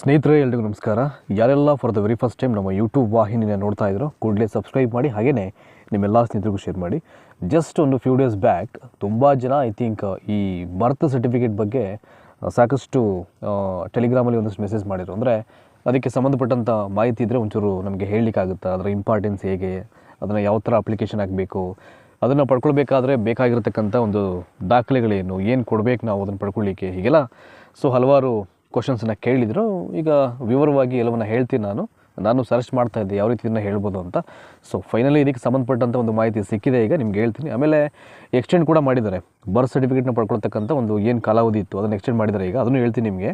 ಸ್ನೇಹಿತರೆ, ಎಲ್ರಿಗೂ ನಮಸ್ಕಾರ. ಯಾರೆಲ್ಲ for the very first time ನಮ್ಮ ಯೂಟ್ಯೂಬ್ ವಾಹಿನಿನ ನೋಡ್ತಾ ಇದ್ರು, ಕೂಡಲೇ ಸಬ್ಸ್ಕ್ರೈಬ್ ಮಾಡಿ ಹಾಗೆಯೇ ನಿಮ್ಮೆಲ್ಲ ಸ್ನೇಹಿತರಿಗೂ ಶೇರ್ ಮಾಡಿ. ಜಸ್ಟ್ ಒಂದು ಫ್ಯೂ ಡೇಸ್ ಬ್ಯಾಕ್ ತುಂಬ ಜನ ಐ ಥಿಂಕ್ ಈ ಬರ್ತ್ ಸರ್ಟಿಫಿಕೇಟ್ ಬಗ್ಗೆ ಸಾಕಷ್ಟು ಟೆಲಿಗ್ರಾಮಲ್ಲಿ ಒಂದಷ್ಟು ಮೆಸೇಜ್ ಮಾಡಿದರು. ಅಂದರೆ, ಅದಕ್ಕೆ ಸಂಬಂಧಪಟ್ಟಂಥ ಮಾಹಿತಿ ಇದ್ದರೆ ಒಂಚೂರು ನಮಗೆ ಹೇಳಲಿಕ್ಕಾಗುತ್ತಾ? ಅದರ ಇಂಪಾರ್ಟೆನ್ಸ್ ಹೇಗೆ? ಅದನ್ನು ಯಾವ ಥರ ಅಪ್ಲಿಕೇಶನ್ ಹಾಕಬೇಕು? ಅದನ್ನು ಪಡ್ಕೊಳ್ಬೇಕಾದ್ರೆ ಬೇಕಾಗಿರತಕ್ಕಂಥ ಒಂದು ದಾಖಲೆಗಳೇನು? ಏನು ಕೊಡಬೇಕು ನಾವು ಅದನ್ನು ಪಡ್ಕೊಳ್ಳಿಕ್ಕೆ ಹೀಗೆಲ್ಲ. ಸೊ ಹಲವಾರು ಕ್ವಶನ್ಸನ್ನು ಕೇಳಿದರು. ಈಗ ವಿವರವಾಗಿ ಎಲ್ಲವನ್ನ ಹೇಳ್ತೀನಿ ನಾನು. ನಾನು ಸರ್ಚ್ ಮಾಡ್ತಾ ಇದ್ದೆ ಯಾವ ರೀತಿ ಇದನ್ನ ಹೇಳ್ಬೋದು ಅಂತ. ಸೊ ಫೈನಲಿ ಇದಕ್ಕೆ ಸಂಬಂಧಪಟ್ಟಂಥ ಒಂದು ಮಾಹಿತಿ ಸಿಕ್ಕಿದೆ ಈಗ, ನಿಮ್ಗೆ ಹೇಳ್ತೀನಿ. ಆಮೇಲೆ ಎಕ್ಸ್ಟೆಂಡ್ ಕೂಡ ಮಾಡಿದ್ದಾರೆ. ಬರ್ತ್ ಸರ್ಟಿಫಿಕೇಟ್ನ ಪಡ್ಕೊಳ್ತಕ್ಕಂಥ ಒಂದು ಏನು ಕಾಲಾವಧಿ ಇತ್ತು, ಅದನ್ನು ಎಕ್ಸ್ಟೆಂಡ್ ಮಾಡಿದ್ದಾರೆ ಈಗ. ಅದನ್ನು ಹೇಳ್ತೀನಿ ನಿಮಗೆ.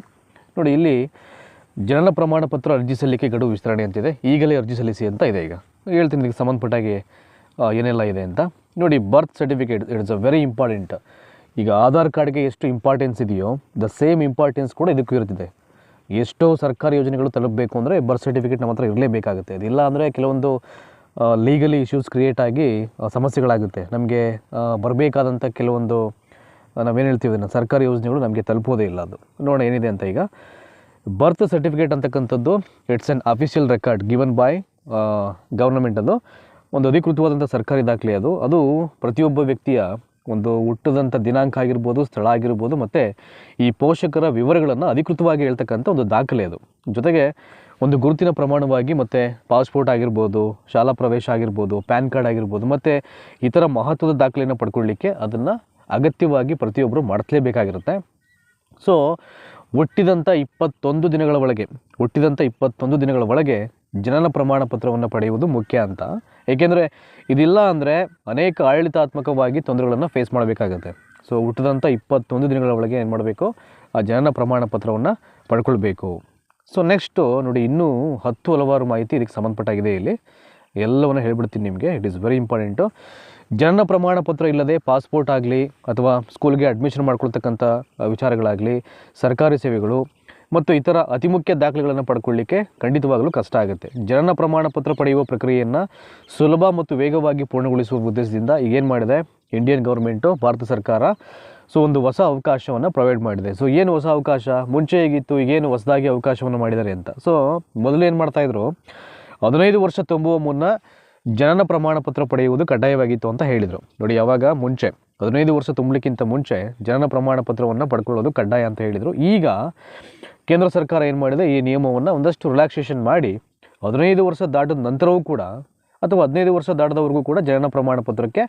ನೋಡಿ, ಇಲ್ಲಿ ಜನನ ಪ್ರಮಾಣ ಪತ್ರ ಅರ್ಜಿ ಸಲ್ಲಿಕೆ ಗಡುವು ವಿಸ್ತರಣೆ ಅಂತಿದೆ. ಈಗಲೇ ಅರ್ಜಿ ಸಲ್ಲಿಸಿ ಅಂತ ಇದೆ ಈಗ. ಹೇಳ್ತೀನಿ, ಇದಕ್ಕೆ ಸಂಬಂಧಪಟ್ಟಾಗಿ ಏನೆಲ್ಲ ಇದೆ ಅಂತ. ನೋಡಿ birth certificate it's a very important ಈಗ ಆಧಾರ್ ಕಾರ್ಡ್ಗೆ ಎಷ್ಟು ಇಂಪಾರ್ಟೆನ್ಸ್ ಇದೆಯೋ ದ ಸೇಮ್ ಇಂಪಾರ್ಟೆನ್ಸ್ ಕೂಡ ಇದಕ್ಕೂ ಇರುತ್ತಿದೆ. ಎಷ್ಟೋ ಸರ್ಕಾರಿ ಯೋಜನೆಗಳು ತಲುಪಬೇಕು ಅಂದರೆ ಬರ್ತ್ ಸರ್ಟಿಫಿಕೇಟ್ ನಮ್ಮ ಹತ್ರ ಇರಲೇಬೇಕಾಗುತ್ತೆ. ಅದಿಲ್ಲ ಅಂದರೆ ಕೆಲವೊಂದು ಲೀಗಲಿ ಇಶ್ಯೂಸ್ ಕ್ರಿಯೇಟ್ ಆಗಿ ಸಮಸ್ಯೆಗಳಾಗುತ್ತೆ. ನಮಗೆ ಬರಬೇಕಾದಂಥ ಕೆಲವೊಂದು ನಾವೇನು ಹೇಳ್ತೀವಿ ಅದನ್ನು, ಸರ್ಕಾರಿ ಯೋಜನೆಗಳು ನಮಗೆ ತಲುಪೋದೇ ಇಲ್ಲ ಅದು. ನೋಡೋಣ ಏನಿದೆ ಅಂತ ಈಗ. ಬರ್ತ್ ಸರ್ಟಿಫಿಕೇಟ್ ಅಂತಕ್ಕಂಥದ್ದು it's an official record given by government ಅದು. ಒಂದು ಅಧಿಕೃತವಾದಂಥ ಸರ್ಕಾರಿ ದಾಖಲೆ ಅದು. ಅದು ಪ್ರತಿಯೊಬ್ಬ ವ್ಯಕ್ತಿಯ ಒಂದು ಹುಟ್ಟದಂಥ ದಿನಾಂಕ ಆಗಿರ್ಬೋದು, ಸ್ಥಳ ಆಗಿರ್ಬೋದು, ಮತ್ತು ಈ ಪೋಷಕರ ವಿವರಗಳನ್ನು ಅಧಿಕೃತವಾಗಿ ಹೇಳ್ತಕ್ಕಂಥ ಒಂದು ದಾಖಲೆ ಅದು. ಜೊತೆಗೆ ಒಂದು ಗುರುತಿನ ಪ್ರಮಾಣವಾಗಿ ಮತ್ತು ಪಾಸ್ಪೋರ್ಟ್ ಆಗಿರ್ಬೋದು, ಶಾಲಾ ಪ್ರವೇಶ ಆಗಿರ್ಬೋದು, ಪ್ಯಾನ್ ಕಾರ್ಡ್ ಆಗಿರ್ಬೋದು, ಮತ್ತು ಇತರ ಮಹತ್ವದ ದಾಖಲೆಯನ್ನು ಪಡ್ಕೊಳ್ಳಿಕ್ಕೆ ಅದನ್ನು ಅಗತ್ಯವಾಗಿ ಪ್ರತಿಯೊಬ್ಬರು ಮಾಡಿಸ್ಲೇಬೇಕಾಗಿರುತ್ತೆ ಸೊ ಹುಟ್ಟಿದಂಥ ಇಪ್ಪತ್ತೊಂದು ದಿನಗಳ ಒಳಗೆ, ಹುಟ್ಟಿದಂಥ ಇಪ್ಪತ್ತೊಂದು ದಿನಗಳ ಒಳಗೆ ಜನನ ಪ್ರಮಾಣ ಪತ್ರವನ್ನು ಪಡೆಯುವುದು ಮುಖ್ಯ ಅಂತ. ಏಕೆಂದರೆ ಇದಿಲ್ಲ ಅಂದರೆ ಅನೇಕ ಆಡಳಿತಾತ್ಮಕವಾಗಿ ತೊಂದರೆಗಳನ್ನು ಫೇಸ್ ಮಾಡಬೇಕಾಗತ್ತೆ. ಸೊ ಹುಟ್ಟಿದಂಥ ಇಪ್ಪತ್ತೊಂದು ದಿನಗಳ ಒಳಗೆ ಏನು ಮಾಡಬೇಕು? ಆ ಜನನ ಪ್ರಮಾಣ ಪತ್ರವನ್ನು ಪಡ್ಕೊಳ್ಬೇಕು. ಸೊ ನೆಕ್ಸ್ಟು ನೋಡಿ ಇನ್ನೂ ಹತ್ತು ಹಲವಾರು ಮಾಹಿತಿ ಇದಕ್ಕೆ ಸಂಬಂಧಪಟ್ಟಾಗಿದೆ ಇಲ್ಲಿ. ಎಲ್ಲವನ್ನು ಹೇಳ್ಬಿಡ್ತೀನಿ ನಿಮಗೆ. ಇಟ್ ಈಸ್ ವೆರಿ ಇಂಪಾರ್ಟೆಂಟು ಜನನ ಪ್ರಮಾಣ ಪತ್ರ ಇಲ್ಲದೆ ಪಾಸ್ಪೋರ್ಟ್ ಆಗಲಿ, ಅಥವಾ ಸ್ಕೂಲ್ಗೆ ಅಡ್ಮಿಷನ್ ಮಾಡ್ಕೊಳ್ತಕ್ಕಂಥ ವಿಚಾರಗಳಾಗಲಿ, ಸರ್ಕಾರಿ ಸೇವೆಗಳು ಮತ್ತು ಇತರ ಅತಿ ಮುಖ್ಯ ದಾಖಲೆಗಳನ್ನು ಪಡ್ಕೊಳ್ಳಿಕ್ಕೆ ಖಂಡಿತವಾಗಲೂ ಕಷ್ಟ ಆಗುತ್ತೆ. ಜನನ ಪ್ರಮಾಣ ಪತ್ರ ಪಡೆಯುವ ಪ್ರಕ್ರಿಯೆಯನ್ನು ಸುಲಭ ಮತ್ತು ವೇಗವಾಗಿ ಪೂರ್ಣಗೊಳಿಸುವ ಉದ್ದೇಶದಿಂದ ಈಗೇನು ಮಾಡಿದೆ ಇಂಡಿಯನ್ ಗೌರ್ಮೆಂಟು ಭಾರತ ಸರ್ಕಾರ. ಸೊ ಒಂದು ಹೊಸ ಅವಕಾಶವನ್ನು ಪ್ರೊವೈಡ್ ಮಾಡಿದೆ. ಸೊ ಏನು ಹೊಸ ಅವಕಾಶ? ಮುಂಚೆ ಹೇಗಿತ್ತು? ಈಗೇನು ಹೊಸದಾಗಿ ಅವಕಾಶವನ್ನು ಮಾಡಿದ್ದಾರೆ ಅಂತ. ಸೊ ಮೊದಲು ಏನು ಮಾಡ್ತಾಯಿದ್ರು ಹದಿನೈದು ವರ್ಷ ತುಂಬುವ ಮುನ್ನ ಜನನ ಪ್ರಮಾಣ ಪತ್ರ ಪಡೆಯುವುದು ಕಡ್ಡಾಯವಾಗಿತ್ತು ಅಂತ ಹೇಳಿದರು. ನೋಡಿ, ಯಾವಾಗ? ಮುಂಚೆ. ಹದಿನೈದು ವರ್ಷ ತುಂಬಲಿಕ್ಕಿಂತ ಮುಂಚೆ ಜನನ ಪ್ರಮಾಣ ಪತ್ರವನ್ನು ಪಡ್ಕೊಳ್ಳೋದು ಕಡ್ಡಾಯ ಅಂತ ಹೇಳಿದರು. ಈಗ ಕೇಂದ್ರ ಸರ್ಕಾರ ಏನು ಮಾಡಿದೆ, ಈ ನಿಯಮವನ್ನು ಒಂದಷ್ಟು ರಿಲ್ಯಾಕ್ಸೇಷನ್ ಮಾಡಿ, ಹದಿನೈದು ವರ್ಷ ದಾಟಿದ ನಂತರವೂ ಕೂಡ, ಅಥವಾ ಹದಿನೈದು ವರ್ಷ ದಾಟದವರೆಗೂ ಕೂಡ ಜನನ ಪ್ರಮಾಣ ಪತ್ರಕ್ಕೆ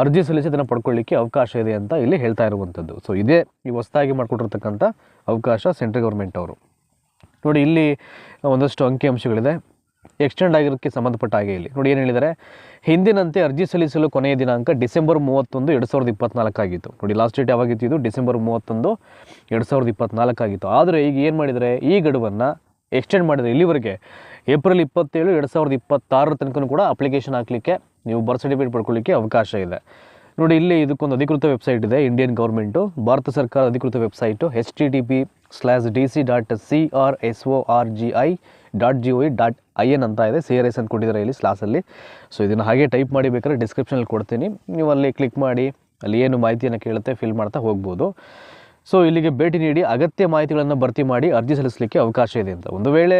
ಅರ್ಜಿ ಸಲ್ಲಿಸಿ ಅದನ್ನು ಪಡ್ಕೊಳ್ಳಿಕ್ಕೆ ಅವಕಾಶ ಇದೆ ಅಂತ ಇಲ್ಲಿ ಹೇಳ್ತಾ ಇರುವಂಥದ್ದು ಸೊ ಇದೇ ಈ ಹೊಸದಾಗಿ ಮಾಡಿಕೊಟ್ಟಿರ್ತಕ್ಕಂಥ ಅವಕಾಶ ಸೆಂಟ್ರಲ್ ಗೌರ್ಮೆಂಟ್ ಅವರು. ನೋಡಿ, ಇಲ್ಲಿ ಒಂದಷ್ಟು ಅಂಕಿಅಂಶಗಳಿದೆ ಎಕ್ಸ್ಟೆಂಡ್ ಆಗಿರೋಕ್ಕೆ ಸಂಬಂಧಪಟ್ಟ ಹಾಗೆ ಇಲ್ಲಿ. ನೋಡಿ ಏನು ಹೇಳಿದರೆ? ಹಿಂದಿನಂತೆ ಅರ್ಜಿ ಸಲ್ಲಿಸಲು ಕೊನೆಯ ದಿನಾಂಕ ಡಿಸೆಂಬರ್ ಮೂವತ್ತೊಂದು ಎರಡು ಸಾವಿರದ ಇಪ್ಪತ್ನಾಲ್ಕಾಗಿತ್ತು ನೋಡಿ ಲಾಸ್ಟ್ ಡೇಟ್ ಯಾವಾಗಿತ್ತು ಇದು? ಡಿಸೆಂಬರ್ ಮೂವತ್ತೊಂದು ಎರಡು ಸಾವಿರದ ಇಪ್ಪತ್ನಾಲ್ಕಾಗಿತ್ತು ಆದರೆ ಈಗ ಏನು ಮಾಡಿದರೆ? ಈ ಗಡುವನ್ನು ಎಕ್ಸ್ಟೆಂಡ್ ಮಾಡಿದರೆ ಇಲ್ಲಿವರೆಗೆ ಏಪ್ರಿಲ್ ಇಪ್ಪತ್ತೇಳು ಎರಡು ಸಾವಿರದ ಇಪ್ಪತ್ತಾರರ ತನಕ ಕೂಡ ಅಪ್ಲಿಕೇಶನ್ ಹಾಕಲಿಕ್ಕೆ ನೀವು ಬರ್ತ್ ಸರ್ಟಿಫಿಕೇಟ್ ಪಡ್ಕೊಳ್ಳಿಕ್ಕೆ ಅವಕಾಶ ಇದೆ. ನೋಡಿ ಇಲ್ಲಿ ಇದಕ್ಕೊಂದು ಅಧಿಕೃತ ವೆಬ್ಸೈಟ್ ಇದೆ ಇಂಡಿಯನ್ ಗೌರ್ಮೆಂಟು ಭಾರತ ಸರ್ಕಾರ ಅಧಿಕೃತ website H T T P slash D C dot C R S O R G I dot G O dot I N ಅಂತ ಇದೆ. ಸಿ ಆರ್ ಎಸ್ ಅಂತ ಕೊಟ್ಟಿದ್ದಾರೆ ಇಲ್ಲಿ ಸ್ಲಾಸಲ್ಲಿ ಸೊ ಇದನ್ನು ಹಾಗೆ ಟೈಪ್ ಮಾಡಿ ಬೇಕಾದ್ರೆ ಡಿಸ್ಕ್ರಿಪ್ಷನಲ್ಲಿ ಕೊಡ್ತೀನಿ. ನೀವು ಅಲ್ಲಿ ಕ್ಲಿಕ್ ಮಾಡಿ, ಅಲ್ಲಿ ಏನು ಮಾಹಿತಿಯನ್ನು ಕೇಳುತ್ತೆ ಫಿಲ್ ಮಾಡ್ತಾ ಹೋಗ್ಬೋದು. ಸೊ ಇಲ್ಲಿಗೆ ಭೇಟಿ ನೀಡಿ, ಅಗತ್ಯ ಮಾಹಿತಿಗಳನ್ನು ಭರ್ತಿ ಮಾಡಿ, ಅರ್ಜಿ ಸಲ್ಲಿಸಲಿಕ್ಕೆ ಅವಕಾಶ ಇದೆ ಅಂತ. ಒಂದು ವೇಳೆ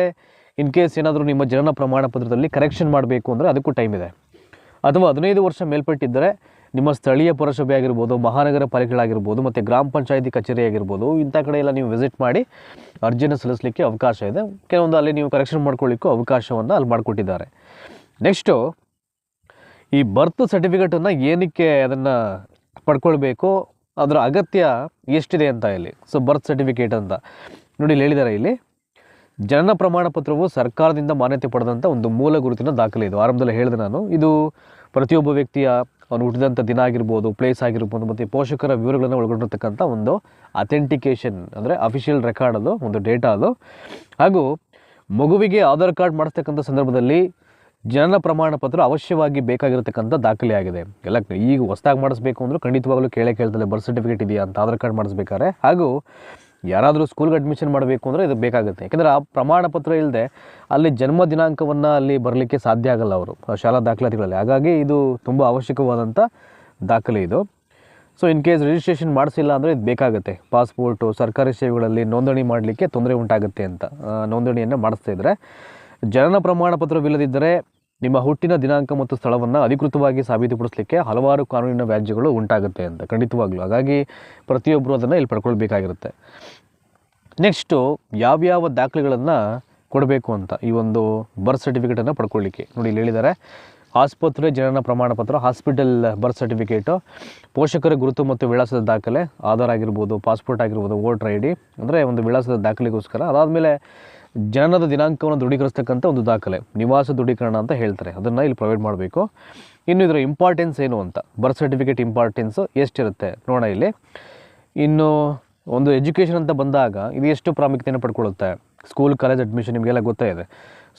ಇನ್ ಕೇಸ್ ಏನಾದರೂ ನಿಮ್ಮ ಜನನ ಪ್ರಮಾಣ ಪತ್ರದಲ್ಲಿ ಕರೆಕ್ಷನ್ ಮಾಡಬೇಕು ಅಂದರೆ ಅದಕ್ಕೂ ಟೈಮ್ ಇದೆ. ಅಥವಾ ಹದಿನೈದು ವರ್ಷ ಮೇಲ್ಪಟ್ಟಿದ್ದರೆ ನಿಮ್ಮ ಸ್ಥಳೀಯ ಪುರಸಭೆ ಆಗಿರ್ಬೋದು, ಮಹಾನಗರ ಪಾಲಿಕೆಗಳಾಗಿರ್ಬೋದು, ಮತ್ತು ಗ್ರಾಮ ಪಂಚಾಯತಿ ಕಚೇರಿ ಆಗಿರ್ಬೋದು, ಇಂಥ ಕಡೆ ಎಲ್ಲ ನೀವು ವಿಸಿಟ್ ಮಾಡಿ ಅರ್ಜಿಯನ್ನು ಸಲ್ಲಿಸಲಿಕ್ಕೆ ಅವಕಾಶ ಇದೆ. ಕೆಲವೊಂದು ಅಲ್ಲಿ ನೀವು ಕರೆಕ್ಷನ್ ಮಾಡ್ಕೊಳ್ಳಿಕ್ಕೂ ಅವಕಾಶವನ್ನು ಅಲ್ಲಿ ಮಾಡಿಕೊಟ್ಟಿದ್ದಾರೆ. ನೆಕ್ಸ್ಟು ಈ ಬರ್ತ್ ಸರ್ಟಿಫಿಕೇಟನ್ನು ಏನಕ್ಕೆ ಅದನ್ನು ಪಡ್ಕೊಳ್ಬೇಕು, ಅದರ ಅಗತ್ಯ ಎಷ್ಟಿದೆ ಅಂತ ಇಲ್ಲಿ ಸೊ ಬರ್ತ್ ಸರ್ಟಿಫಿಕೇಟ್ ಅಂತ. ನೋಡಿ ಇಲ್ಲಿ ಹೇಳಿದ್ದಾರೆ ಇಲ್ಲಿ. ಜನನ ಪ್ರಮಾಣ ಪತ್ರವು ಸರ್ಕಾರದಿಂದ ಮಾನ್ಯತೆ ಪಡೆದಂಥ ಒಂದು ಮೂಲ ಗುರುತಿನ ದಾಖಲೆ ಇದು. ಆರಂಭದಲ್ಲಿ ಹೇಳಿದೆ ನಾನು. ಇದು ಪ್ರತಿಯೊಬ್ಬ ವ್ಯಕ್ತಿಯ ಅವನು ಹುಟ್ಟಿದಂಥ ದಿನ ಆಗಿರ್ಬೋದು ಪ್ಲೇಸ್ ಆಗಿರ್ಬೋದು, ಮತ್ತು ಪೋಷಕರ ವಿವರಗಳನ್ನು ಒಳಗೊಂಡಿರ್ತಕ್ಕಂಥ ಒಂದು ಅಥೆಂಟಿಕೇಷನ್ ಅಂದರೆ ಅಫಿಷಿಯಲ್ ರೆಕಾರ್ಡ್ ಅದು, ಒಂದು ಡೇಟಾ ಅದು. ಹಾಗೂ ಮಗುವಿಗೆ ಆಧಾರ್ ಕಾರ್ಡ್ ಮಾಡಿಸ್ತಕ್ಕಂಥ ಸಂದರ್ಭದಲ್ಲಿ ಜನನ ಪ್ರಮಾಣ ಪತ್ರ ಅವಶ್ಯವಾಗಿ ಬೇಕಾಗಿರತಕ್ಕಂಥ ದಾಖಲೆ ಆಗಿದೆ ಎಲ್ಲ ಈಗ ಹೊಸದಾಗಿ ಮಾಡಿಸ್ಬೇಕು ಅಂದರೂ ಖಂಡಿತವಾಗಲೂ ಕೇಳೇ ಕೇಳ್ತದೆ ಬರ್ತ್ ಸರ್ಟಿಫಿಕೇಟ್ ಇದೆಯಾ ಅಂತ ಆಧಾರ್ ಕಾರ್ಡ್ ಮಾಡಿಸ್ಬೇಕಾದ್ರೆ. ಹಾಗೂ ಯಾರಾದರೂ ಸ್ಕೂಲ್ಗೆ ಅಡ್ಮಿಷನ್ ಮಾಡಬೇಕು ಅಂದರೆ ಇದು ಬೇಕಾಗುತ್ತೆ. ಯಾಕೆಂದರೆ ಆ ಪ್ರಮಾಣ ಪತ್ರ ಇಲ್ಲದೆ ಅಲ್ಲಿ ಜನ್ಮ ದಿನಾಂಕವನ್ನು ಅಲ್ಲಿ ಬರಲಿಕ್ಕೆ ಸಾಧ್ಯ ಆಗಲ್ಲ ಅವರು ಶಾಲಾ ದಾಖಲಾತಿಗಳಲ್ಲಿ. ಹಾಗಾಗಿ ಇದು ತುಂಬ ಅವಶ್ಯಕವಾದಂಥ ದಾಖಲೆ ಇದು. ಸೊ ಇನ್ ಕೇಸ್ ರಿಜಿಸ್ಟ್ರೇಷನ್ ಮಾಡಿಸಿಲ್ಲ ಅಂದರೆ ಇದು ಬೇಕಾಗುತ್ತೆ. ಪಾಸ್ಪೋರ್ಟು ಸರ್ಕಾರಿ ಸೇವೆಗಳಲ್ಲಿ ನೋಂದಣಿ ಮಾಡಲಿಕ್ಕೆ ತೊಂದರೆ ಉಂಟಾಗುತ್ತೆ ಅಂತ ನೋಂದಣಿಯನ್ನು ಮಾಡಿಸ್ತಾ ಇದ್ದರೆ ಜನನ ಪ್ರಮಾಣ ಪತ್ರವಿಲ್ಲದಿದ್ದರೆ ನಿಮ್ಮ ಹುಟ್ಟಿನ ದಿನಾಂಕ ಮತ್ತು ಸ್ಥಳವನ್ನು ಅಧಿಕೃತವಾಗಿ ಸಾಬೀತುಪಡಿಸಲಿಕ್ಕೆ ಹಲವಾರು ಕಾನೂನಿನ ವ್ಯಾಜ್ಯಗಳು ಉಂಟಾಗುತ್ತೆ ಅಂತ ಖಂಡಿತವಾಗ್ಲೂ. ಹಾಗಾಗಿ ಪ್ರತಿಯೊಬ್ಬರು ಅದನ್ನು ಇಲ್ಲಿ ಪಡ್ಕೊಳ್ಬೇಕಾಗಿರುತ್ತೆ. ನೆಕ್ಸ್ಟು ಯಾವ್ಯಾವ ದಾಖಲೆಗಳನ್ನು ಕೊಡಬೇಕು ಅಂತ ಈ ಒಂದು ಬರ್ತ್ ಸರ್ಟಿಫಿಕೇಟನ್ನು ಪಡ್ಕೊಳ್ಳಿಕ್ಕೆ ನೋಡಿ ಇಲ್ಲಿ ಹೇಳಿದ್ದಾರೆ. ಆಸ್ಪತ್ರೆ ಜನನ ಪ್ರಮಾಣ ಪತ್ರ ಹಾಸ್ಪಿಟಲ್ ಬರ್ತ್ ಸರ್ಟಿಫಿಕೇಟು ಪೋಷಕರ ಗುರುತು ಮತ್ತು ವಿಳಾಸದ ದಾಖಲೆ, ಆಧಾರ್ ಆಗಿರ್ಬೋದು ಪಾಸ್ಪೋರ್ಟ್ ಆಗಿರ್ಬೋದು ವೋಟರ್ ಐ ಡಿ ಅಂದರೆ ಒಂದು ವಿಳಾಸದ ದಾಖಲೆಗೋಸ್ಕರ. ಅದಾದಮೇಲೆ ಜನನದ ದಿನಾಂಕವನ್ನು ದೃಢೀಕರಿಸ್ತಕ್ಕಂಥ ಒಂದು ದಾಖಲೆ, ನಿವಾಸ ದೃಢೀಕರಣ ಅಂತ ಹೇಳ್ತಾರೆ. ಅದನ್ನು ಇಲ್ಲಿ ಪ್ರೊವೈಡ್ ಮಾಡಬೇಕು. ಇನ್ನು ಇದರ ಇಂಪಾರ್ಟೆನ್ಸ್ ಏನು ಅಂತ ಬರ್ತ್ ಸರ್ಟಿಫಿಕೇಟ್ ಇಂಪಾರ್ಟೆನ್ಸು ಎಷ್ಟಿರುತ್ತೆ ನೋಡೋಣ ಇಲ್ಲಿ. ಇನ್ನು ಒಂದು ಎಜುಕೇಷನ್ ಅಂತ ಬಂದಾಗ ಇದು ಎಷ್ಟು ಪ್ರಾಮುಖ್ಯತೆಯನ್ನು ಪಡ್ಕೊಳ್ಳುತ್ತೆ? ಸ್ಕೂಲ್ ಕಾಲೇಜ್ ಅಡ್ಮಿಷನ್ ನಿಮಗೆಲ್ಲ ಗೊತ್ತೇ ಇದೆ.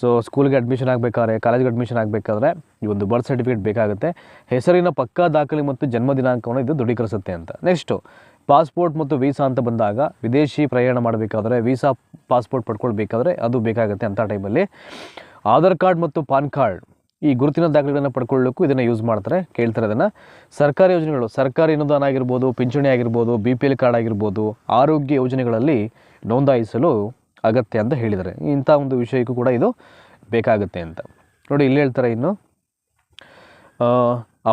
ಸೊ ಸ್ಕೂಲ್ಗೆ ಅಡ್ಮಿಷನ್ ಆಗಬೇಕಾದ್ರೆ ಕಾಲೇಜ್ಗೆ ಅಡ್ಮಿಷನ್ ಆಗಬೇಕಾದ್ರೆ ಈ ಒಂದು ಬರ್ತ್ ಸರ್ಟಿಫಿಕೇಟ್ ಬೇಕಾಗುತ್ತೆ. ಹೆಸರಿನ ಪಕ್ಕ ದಾಖಲೆ ಮತ್ತು ಜನ್ಮ ದಿನಾಂಕವನ್ನು ಇದು ದೃಢೀಕರಿಸುತ್ತೆ ಅಂತ. ನೆಕ್ಸ್ಟು ಪಾಸ್ಪೋರ್ಟ್ ಮತ್ತು ವೀಸಾ ಅಂತ ಬಂದಾಗ ವಿದೇಶಿ ಪ್ರಯಾಣ ಮಾಡಬೇಕಾದ್ರೆ ವೀಸಾ ಪಾಸ್ಪೋರ್ಟ್ ಪಡ್ಕೊಳ್ಬೇಕಾದ್ರೆ ಅದು ಬೇಕಾಗುತ್ತೆ ಅಂಥ ಟೈಮಲ್ಲಿ. ಆಧಾರ್ ಕಾರ್ಡ್ ಮತ್ತು ಪಾನ್ ಕಾರ್ಡ್ ಈ ಗುರುತಿನ ದಾಖಲೆಗಳನ್ನು ಪಡ್ಕೊಳ್ಳೋಕ್ಕೂ ಇದನ್ನು ಯೂಸ್ ಮಾಡ್ತಾರೆ, ಕೇಳ್ತಾರೆ ಅದನ್ನು. ಸರ್ಕಾರಿ ಯೋಜನೆಗಳು, ಸರ್ಕಾರಿ ಅನುದಾನ ಆಗಿರ್ಬೋದು, ಪಿಂಚಣಿ ಆಗಿರ್ಬೋದು, ಬಿ ಪಿ ಎಲ್ ಕಾರ್ಡ್ ಆಗಿರ್ಬೋದು, ಆರೋಗ್ಯ ಯೋಜನೆಗಳಲ್ಲಿ ನೋಂದಾಯಿಸಲು ಅಗತ್ಯ ಅಂತ ಹೇಳಿದ್ದಾರೆ. ಇಂಥ ಒಂದು ವಿಷಯಕ್ಕೂ ಕೂಡ ಇದು ಬೇಕಾಗುತ್ತೆ ಅಂತ. ನೋಡಿ, ಇಲ್ಲಿ ಹೇಳ್ತಾರೆ ಇನ್ನು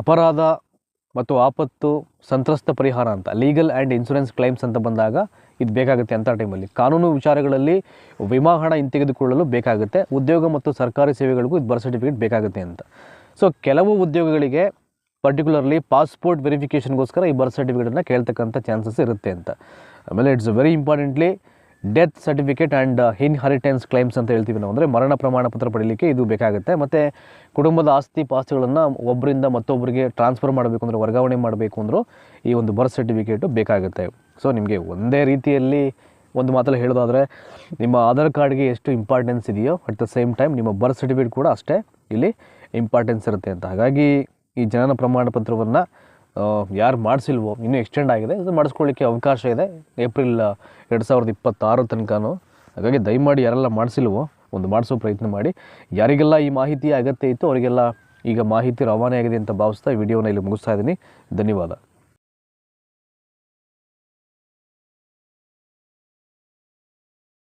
ಅಪರಾಧ ಮತ್ತು ಆಪತ್ತು ಸಂತ್ರಸ್ತ ಪರಿಹಾರ ಅಂತ ಲೀಗಲ್ ಆ್ಯಂಡ್ ಇನ್ಶೂರೆನ್ಸ್ ಕ್ಲೈಮ್ಸ್ ಅಂತ ಬಂದಾಗ ಇದು ಬೇಕಾಗುತ್ತೆ ಅಂಥ ಟೈಮಲ್ಲಿ ಕಾನೂನು ವಿಚಾರಗಳಲ್ಲಿ ವಿಮಾ ಹಣ ಹಿಂತೆಗೆದುಕೊಳ್ಳಲು ಬೇಕಾಗುತ್ತೆ, ಉದ್ಯೋಗ ಮತ್ತು ಸರ್ಕಾರಿ ಸೇವೆಗಳಿಗೂ ಇದು ಬರ್ತ್ ಸರ್ಟಿಫಿಕೇಟ್ ಬೇಕಾಗುತ್ತೆ ಅಂತ. ಸೊ ಕೆಲವು ಉದ್ಯೋಗಗಳಿಗೆ ಪರ್ಟಿಕ್ಯುಲರ್ಲಿ ಪಾಸ್ಪೋರ್ಟ್ ವೆರಿಫಿಕೇಷನ್ಗೋಸ್ಕರ ಈ ಬರ್ತ್ ಸರ್ಟಿಫಿಕೇಟನ್ನು ಕೇಳ್ತಕ್ಕಂಥ ಚಾನ್ಸಸ್ ಇರುತ್ತೆ ಅಂತ. ಆಮೇಲೆ it's very importantly death certificate and inheritance claims ಅಂತ ಹೇಳ್ತೀವಿ ನಾವು. ಅಂದರೆ ಮರಣ ಪ್ರಮಾಣ ಪತ್ರ ಪಡೀಲಿಕ್ಕೆ ಇದು ಬೇಕಾಗುತ್ತೆ. ಮತ್ತು ಕುಟುಂಬದ ಆಸ್ತಿ ಪಾಸ್ತಿಗಳನ್ನು ಒಬ್ಬರಿಂದ ಮತ್ತೊಬ್ಬರಿಗೆ ಟ್ರಾನ್ಸ್ಫರ್ ಮಾಡಬೇಕು ಅಂದರೆ ವರ್ಗಾವಣೆ ಮಾಡಬೇಕು ಅಂದರೂ ಈ ಒಂದು ಬರ್ತ್ ಸರ್ಟಿಫಿಕೇಟು ಬೇಕಾಗುತ್ತೆ. ಸೊ ನಿಮಗೆ ಒಂದೇ ರೀತಿಯಲ್ಲಿ ಒಂದು ಮಾತಲ್ಲಿ ಹೇಳೋದಾದರೆ, ನಿಮ್ಮ ಆಧಾರ್ ಕಾರ್ಡ್ಗೆ ಎಷ್ಟು ಇಂಪಾರ್ಟೆನ್ಸ್ ಇದೆಯೋ ಅಟ್ ದ ಸೇಮ್ ಟೈಮ್ ನಿಮ್ಮ ಬರ್ತ್ ಸರ್ಟಿಫಿಕೇಟ್ ಕೂಡ ಅಷ್ಟೇ ಇಲ್ಲಿ ಇಂಪಾರ್ಟೆನ್ಸ್ ಇರುತ್ತೆ ಅಂತ. ಹಾಗಾಗಿ ಈ ಜನನ ಪ್ರಮಾಣ ಪತ್ರವನ್ನು ಯಾರು ಮಾಡಿಸಿಲ್ವೋ, ಇನ್ನೂ ಎಕ್ಸ್ಟೆಂಡ್ ಆಗಿದೆ. ಅದು ಮಾಡಿಸ್ಕೊಳ್ಳಿಕ್ಕೆ ಅವಕಾಶ ಇದೆ. ಏಪ್ರಿಲ್ ಎರಡು ಸಾವಿರದ ಇಪ್ಪತ್ತಾರು ತನಕನೂ. ಹಾಗಾಗಿ ದಯಮಾಡಿ ಯಾರೆಲ್ಲ ಮಾಡಿಸಿಲ್ವೋ, ಒಂದು ಮಾಡಿಸೋ ಪ್ರಯತ್ನ ಮಾಡಿ. ಯಾರಿಗೆಲ್ಲ ಈ ಮಾಹಿತಿ ಅಗತ್ಯ ಇತ್ತು, ಅವರಿಗೆಲ್ಲ ಈಗ ಮಾಹಿತಿ ರವಾನೆ ಆಗಿದೆ ಅಂತ ಭಾವಿಸ್ತಾ ವಿಡಿಯೋನ ಇಲ್ಲಿ ಮುಗಿಸ್ತಾ ಇದ್ದೀನಿ. ಧನ್ಯವಾದ.